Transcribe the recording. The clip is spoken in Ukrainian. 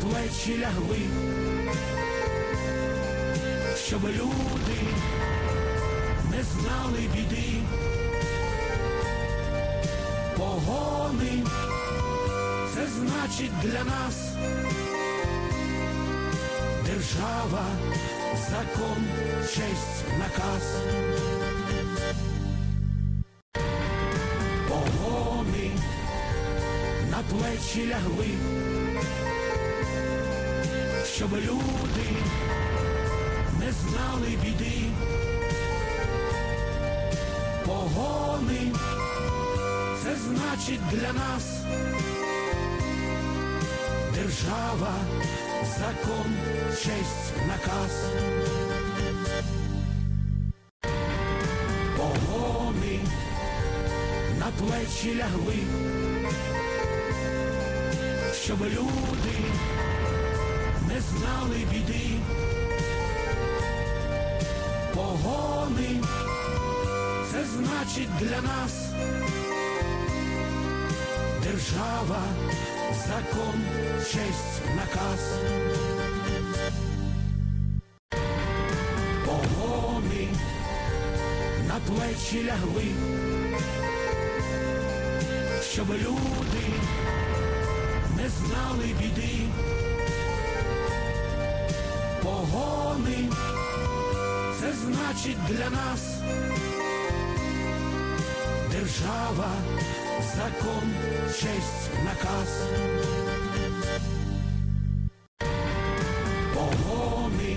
плечі лягли, щоб люди не знали біди, погони, це значить для нас держава, закон, честь, наказ. Погони на плечі лягли, щоб люди не знали біди. Погони, це значить для нас держава, закон, честь, наказ. Погони на плечі лягли, щоб люди біди. Погони, це значить для нас держава, закон, честь, наказ. Погони на плечі лягли, щоб люди не знали біди. вони, це значить для нас держава, закон, честь, наказ. Погони.